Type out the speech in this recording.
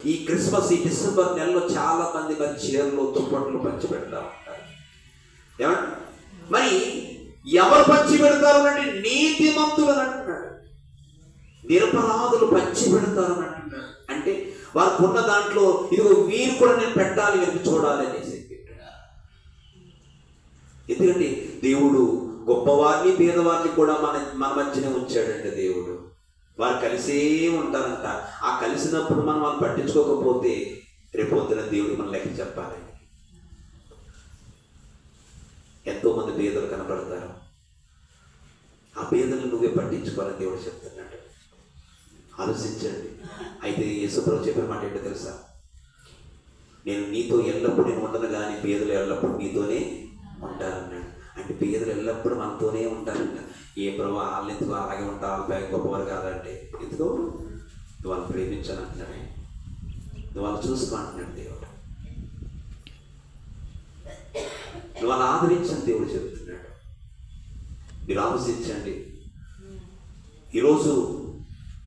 ఈ క్రిస్మస్ ఈ డిసెంబర్ నెలలో చాలా మంది మరి చీరలు దుప్పట్లు పంచి పెడతా ఉంటారు. ఏమండి మరి ఎవరు పంచి పెడతారు అంటే నీతిమంతులు అని అంటున్నాడు నిరపరాధులు పంచి పెడతారు అని అంటున్నాడు అంటే వారికి ఉన్న దాంట్లో ఇదిగో వీరు కూడా నేను పెట్టాలి వీరికి చూడాలి అనేసి ఎందుకంటే దేవుడు గొప్పవారిని పేదవారిని కూడా మన మన మధ్యనే ఉంచాడంటే దేవుడు. వారు కలిసే ఉంటారంట. ఆ కలిసినప్పుడు మనం వాళ్ళు పట్టించుకోకపోతే రేపొద్దున దేవుడు మన లెక్క చెప్పాలి. ఎంతోమంది పేదలు కనపడతారు. ఆ పేదలు నువ్వే పట్టించుకోవాలని దేవుడు చెప్తున్నాడు. ఆలోచించండి. అయితే యేసుప్రభు చెప్పిన మాట ఏంటో తెలుసా? నేను నీతో ఎల్లప్పుడూ నేను ఉండను కానీ పేదలు ఎల్లప్పుడూ నీతోనే ఉంటారన్నాడు. అంటే పేదలు ఎల్లప్పుడూ మనతోనే ఉంటారంట. ఏ ప్రభు వాళ్ళు ఎందుకు అలాగే ఉంటా వాళ్ళ బ్యాగ్ గొప్పవారు కాదంటే. ఎందుకు? నువ్వు వాళ్ళని ప్రేమించాలంటున్నాడే నువ్వు వాళ్ళు చూసుకో అంటున్నాడు దేవుడు. నువ్వు వాళ్ళని ఆదరించని దేవుడు చెప్తున్నాడు. మీరు ఆలోచించండి. ఈరోజు